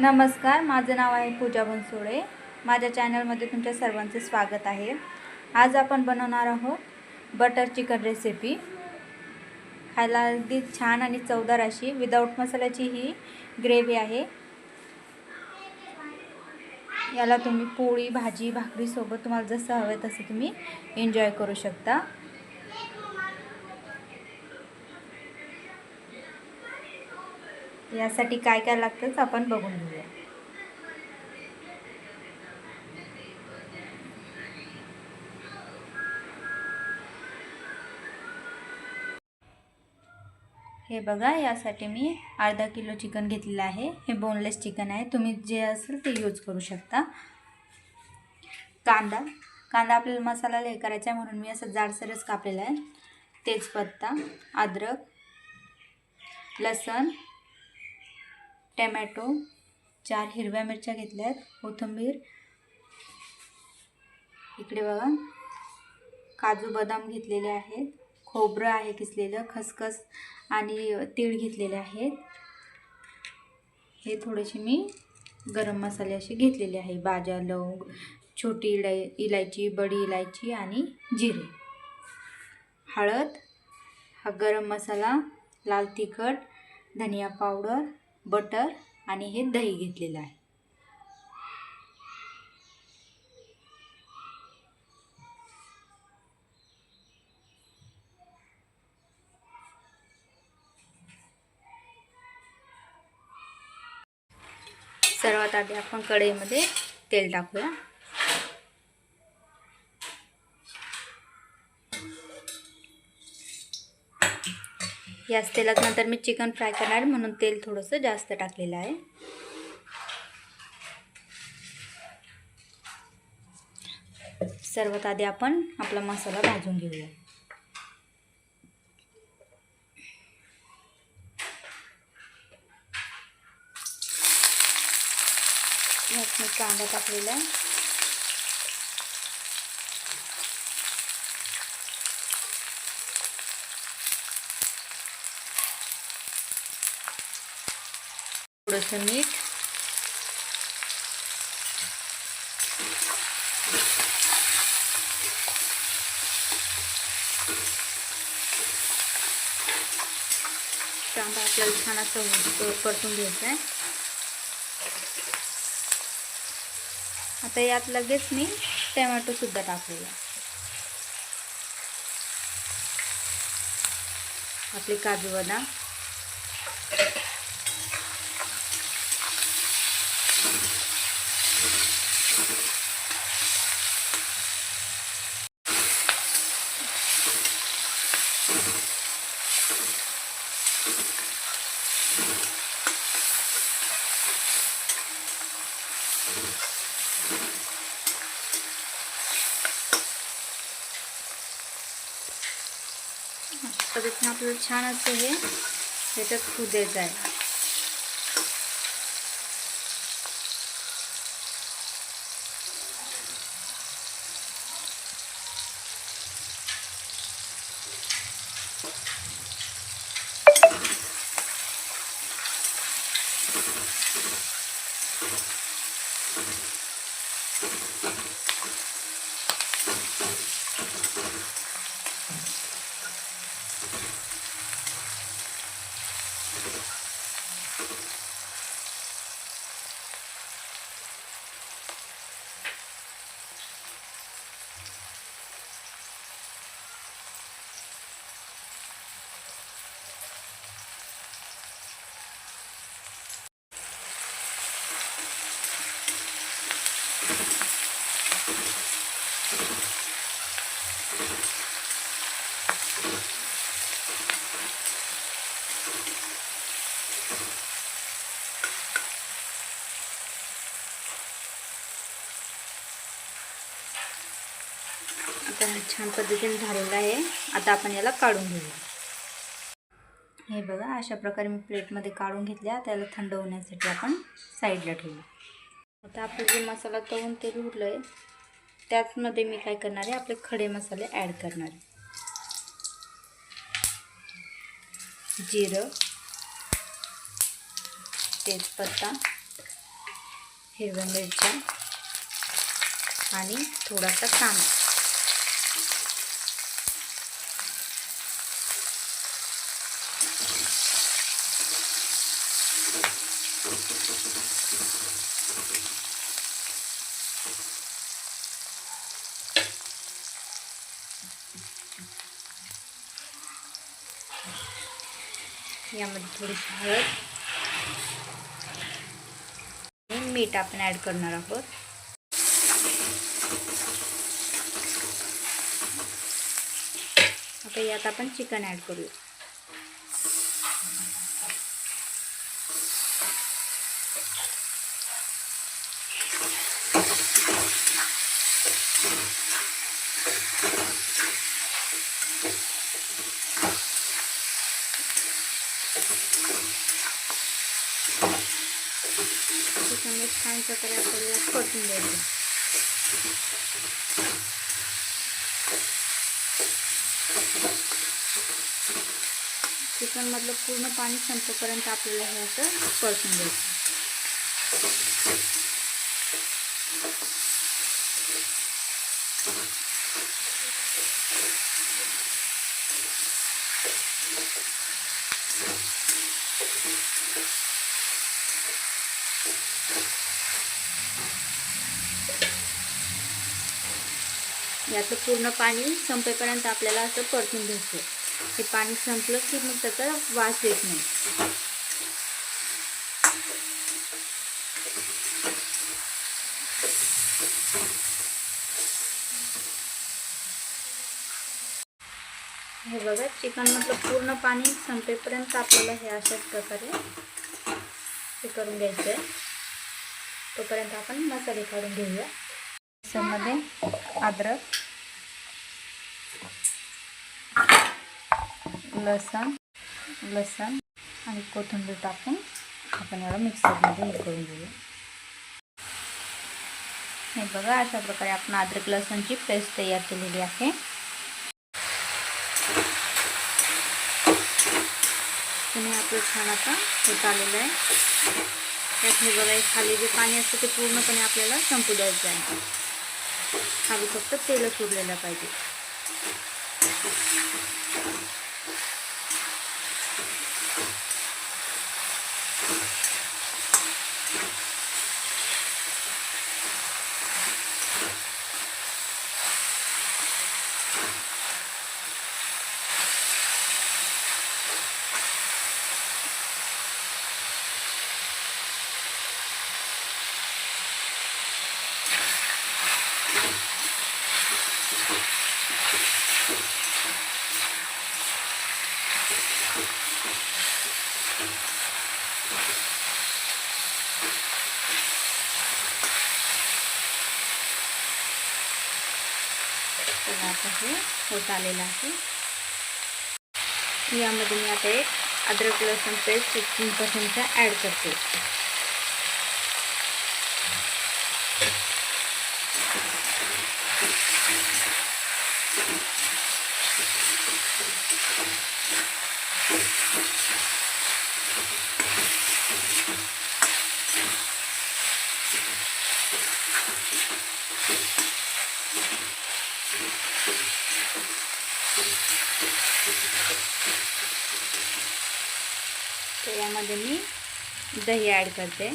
नमस्कार माझं नाव आहे पूजा बनसोडे. माझ्या चॅनलमध्ये तुमच्या सर्वांचे स्वागत आहे. आज आपण बनवणार आहोत बटर चिकन रेसिपी खायला अगदी छान आणि चवदार अशी विदाऊट मसाल्याची ही ग्रेव्ही आहे. याला तुम्ही पोळी भाजी भाकरीसोबत तुम्हाला जसं हवं आहे तसं तुम्ही एन्जॉय करू शकता. यासाठी काय काय लागतंच आपण बघून घेऊया. हे बघा यासाठी मी अर्धा किलो चिकन घेतलेलं आहे. हे बोनलेस चिकन आहे. तुम्ही जे असेल ते यूज करू शकता. कांदा. कांदा आपल्याला मसाला हे करायचा आहे म्हणून मी असं जाडसरच कापलेला आहे. तेजपत्ता अद्रक लसण टॅमॅटो चार हिरव्या मिरच्या घेतल्या आहेत कोथिंबीर. इकडे बघा. काजू बदाम घेतलेले आहेत. खोबरं आहे किसलेलं खसखस आणि तीळ घेतलेले आहेत. हे थोडेसे मी गरम मसाले असे घेतलेले आहे. बाजा लवंग छोटी इलाय इलायची बडी इलायची आणि जिरे. हळद हा गरम मसाला लाल तिखट धनिया पावडर बटर आणि हे दही घेतलेलं आहे. सर्वात आधी आपण कढईमध्ये तेल टाकूया. याच तेलात नंतर मी चिकन फ्राय करणार म्हणून तेल थोडंसं जास्त टाकलेलं आहे. सर्वात आधी आपण आपला मसाला भाजून घेऊया. यात मी कांदा टाकलेला आहे. थोडंसं मीठ. कांदा आपल्याला छान असं परतून घ्यायचा आहे आता यात लगेच मी टमॅटोसुद्धा टाकलेला. आपले काजू बदाम. पद्धतीनं आपल्याला छान असं हे ह्याच्यात फू द्यायचं आहे आता छान पद्धतीने झालेलं आहे. आता आपण याला काढून घेऊया. हे बघा अशा प्रकारे मी प्लेटमध्ये काढून घेतल्या. त्याला थंड होण्यासाठी आपण साईडला ठेवू. आता आपलं जे मसाला तळून तेल उरलं आहे त्याचमध्ये मी काय करणार आहे आपले खडे मसाले ॲड करणार आहे. जिरं तेजपत्ता हिरव्या मिरच्या आणि थोडासा कांदा यामध्ये थोडीशी हळद. आणि मीठ आपण ॲड करणार आहोत. आता यात आपण चिकन ॲड करूया. प्रकारे आपण प्रकारे आपल्याला परतून द्यायचं चिकनमधलं पूर्ण पाणी संपेपर्यंत आपल्याला हे असं परतून द्यायचं यातलं पूर्ण पाणी संपेपर्यंत आपल्याला असं परतून घ्यायचं हे पाणी संपलं की मग त्याचा वास येत नाही. हे बघा चिकनमधलं पूर्ण पाणी संपेपर्यंत आपल्याला हे अशाच प्रकारे हे करून घ्यायचं आहे तोपर्यंत आपण मसाले काढून घेऊया. मिक्सरमध्ये अद्रक लसण लसण आणि कोथिंबीर टाकून आपण याला मिक्सरमध्ये हे करून घेऊया. हे बघा अशा प्रकारे आपण अद्रक लसणची पेस्ट तयार केलेली आहे. तुम्ही आपलं छान आता होत आलेलं आहे. त्यात हे बघा खाली जे पाणी असतं ते पूर्णपणे आपल्याला संपू द्यायचं आहे. खाली फक्त तेलच उरलेलं पाहिजे तर आता हे होत आलेला आहे. यामध्ये मी आता एक अद्रक लसूण पेस्ट फिफ्टीन पर्सेंटचा ॲड करते तर यामध्ये मी दही ॲड करते.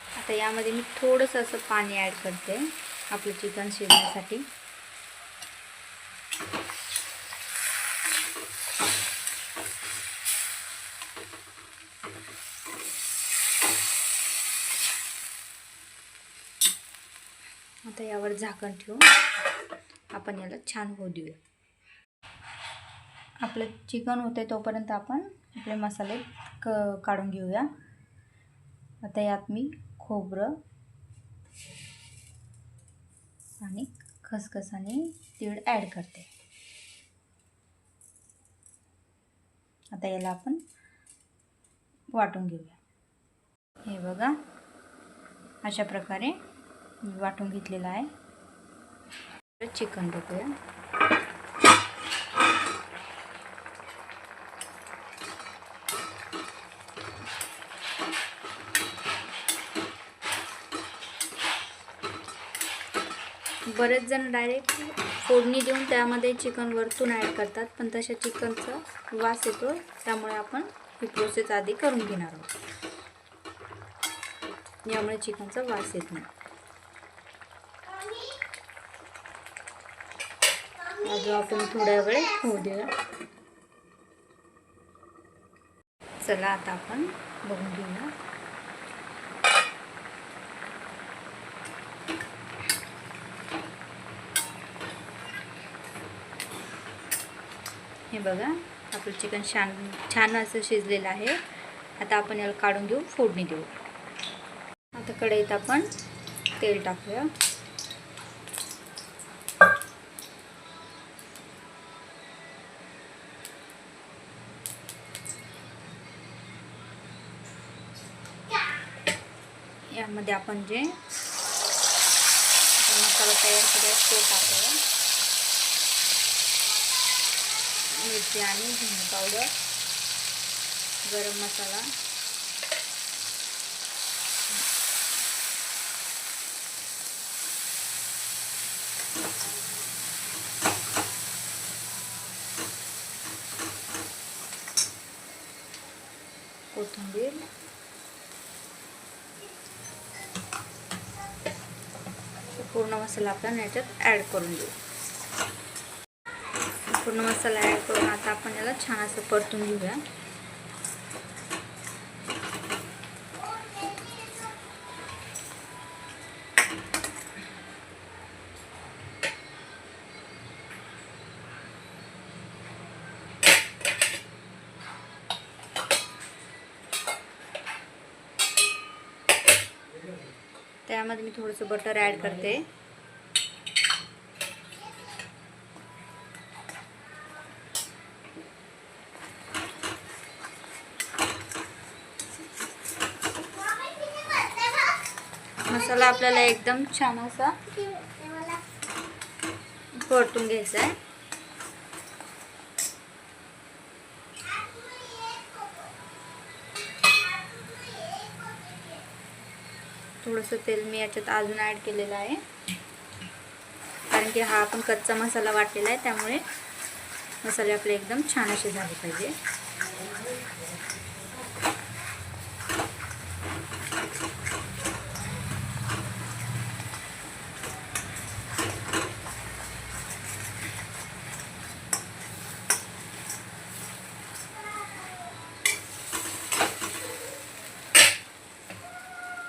आता यामध्ये मी थोडंसं असं पाणी ॲड करते. आपलं चिकन शिजण्यासाठी. आता यावर झाकण ठेवून आपण याला छान होऊ देऊया. आपलं चिकन होते तोपर्यंत आपण आपले मसाले क काढून घेऊया. आता यात मी खोबरं आणि खसखस आणि तीळ ॲड करते. आता याला आपण वाटून घेऊया. हे बघा अशा प्रकारे वाटून घेतलेलं आहे. चिकन बघूया बरेच जण डायरेक्ट फोडणी देऊन त्यामध्ये चिकन वरतून ॲड करतात. पण तशा चिकनचा वास येतो. त्यामुळे आपण ही प्रोसेस आधी करून घेणार आहोत. यामुळे चिकनचा वास येत नाही. अजून आपण थोड्या वेळ होऊ देऊया. चला आता आपण बघून घेऊया. हे बघा आपलं चिकन छान छान असं शिजलेलं आहे. आता आपण याला काढून घेऊ फोडणी देऊ. आता कढईत आपण तेल टाकूया. यामध्ये आपण जे मसाला तयार केला तो टाकूया. मिरची आणि धने पावडर गरम मसाला. कोथिंबीर. पूर्ण मसाला आपण याच्यात ॲड करून देऊ पूर्ण मसाला ॲड करून आता आपण याला छान असं परतून घेऊया. त्यामध्ये मी थोडंसं बटर ॲड करते. मसाला आपल्याला एकदम छान असा परतून घ्यायचा आहे. थोडंसं तेल मी याच्यात अजून ॲड केलेलं आहे. कारण की हा आपण कच्चा मसाला वाटलेला आहे त्यामुळे मसाले आपले एकदम छान असे झाले पाहिजे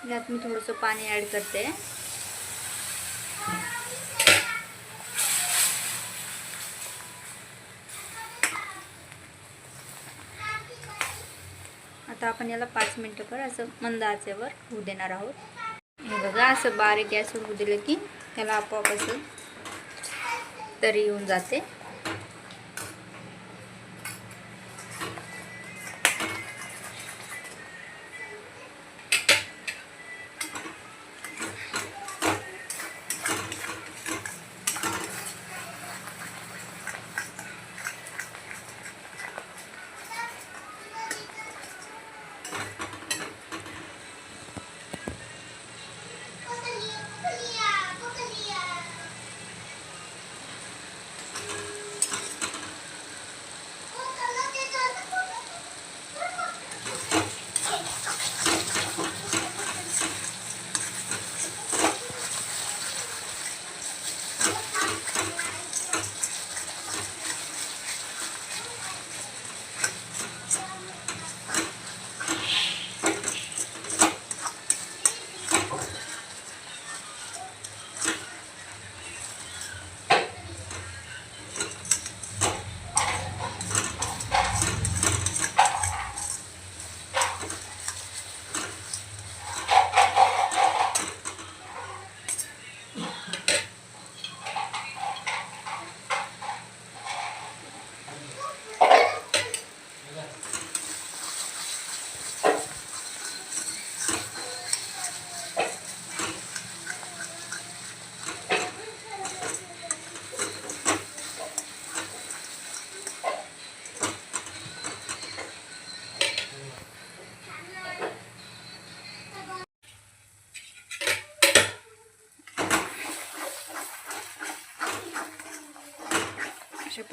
यात मी थोडंसं पाणी ॲड करते. आता आपण याला पाच मिनटं असं मंद आचेवर होऊ देणार आहोत. हे बघा असं बारीक गॅसवर होऊ दिलं की त्याला आपोआप असं तरी येऊन जाते.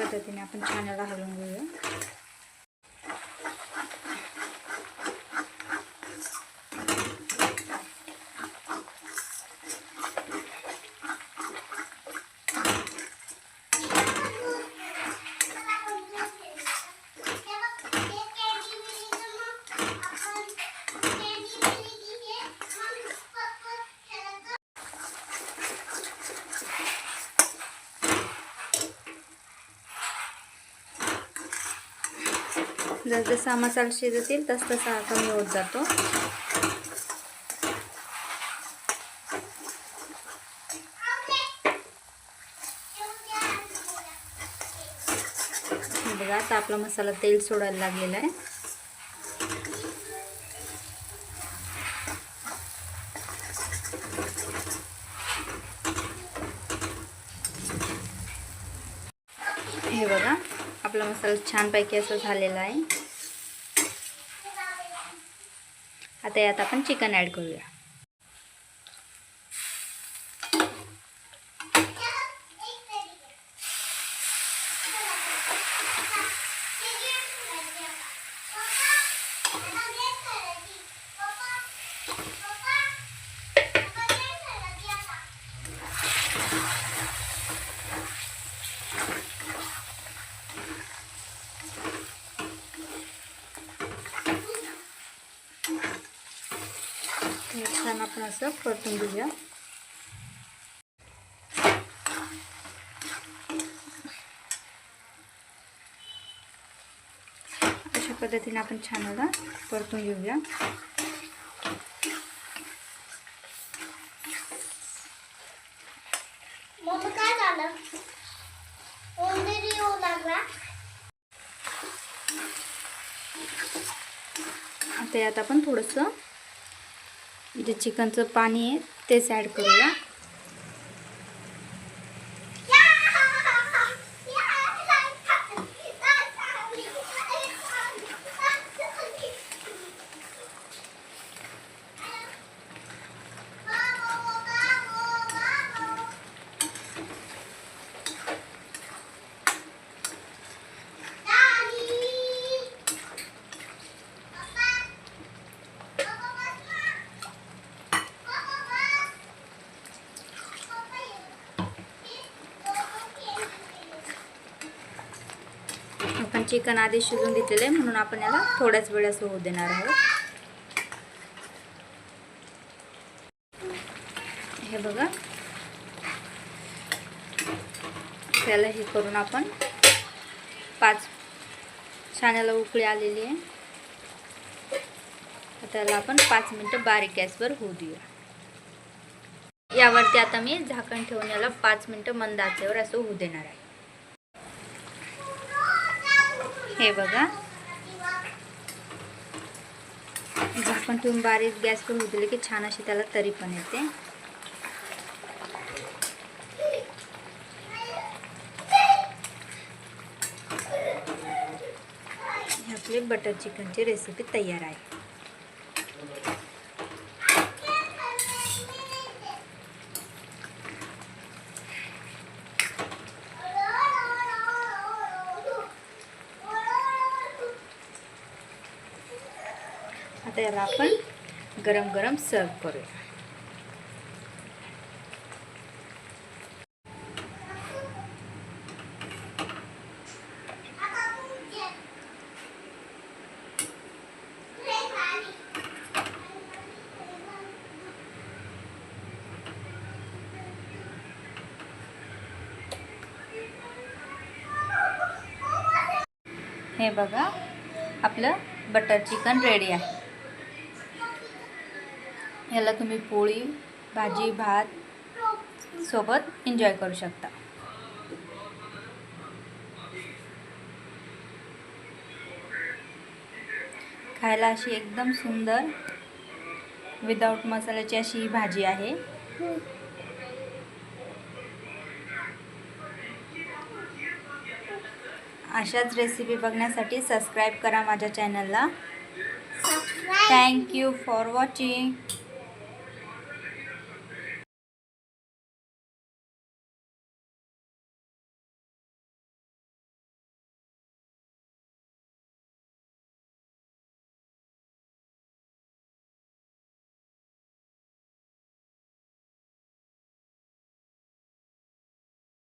पद्धतीने आपण छान याला हलवून घेऊया. जसजसा मसाला शिजतील तस तसा कमी होत जातो. बघा आता आपला मसाला तेल सोडायला लागलेला आहे हे बघा आपला मसाला छानपैकी असं झालेला आहे. आता यात आपण चिकन ॲड करूया हे छान आपण असं परतून घेऊया. अशा पद्धतीने आपण छान याला परतून घेऊया. आता यात आपण थोडंसं जे चिकनचं पाणी आहे तेच ॲड करूया. चिकन आधी शिजून घेतलेलं आहे म्हणून आपण याला थोड्याच वेळ असं होऊ देणार आहोत. हे बघा. त्याला हे करून आपण पाच छाण्याला उकळी आलेली आहे. त्याला आपण पाच मिनटं बारीक गॅसवर होऊ देऊया. यावरती आता मी झाकण ठेवून याला पाच मिनटं मंद आचेवर असं होऊ देणार आहे. हे बघा. झाकण ठेवून बारीक गॅस पण दिले की छान अशी त्याला तरी पण येते. ही आपली बटर चिकनची रेसिपी तयार आहे. त्याला आपण गरम गरम सर्व करूया. हे बघा आपलं बटर चिकन रेडी आहे. याला तुम्ही पोळी भाजी भात सोबत एन्जॉय करू शकता. खायला अशी एकदम सुंदर विदाऊट मसाल्याची अशी ही भाजी आहे. अशाच रेसिपी बघण्यासाठी सबस्क्राईब करा माझ्या चॅनलला थँक यू फॉर वॉचिंग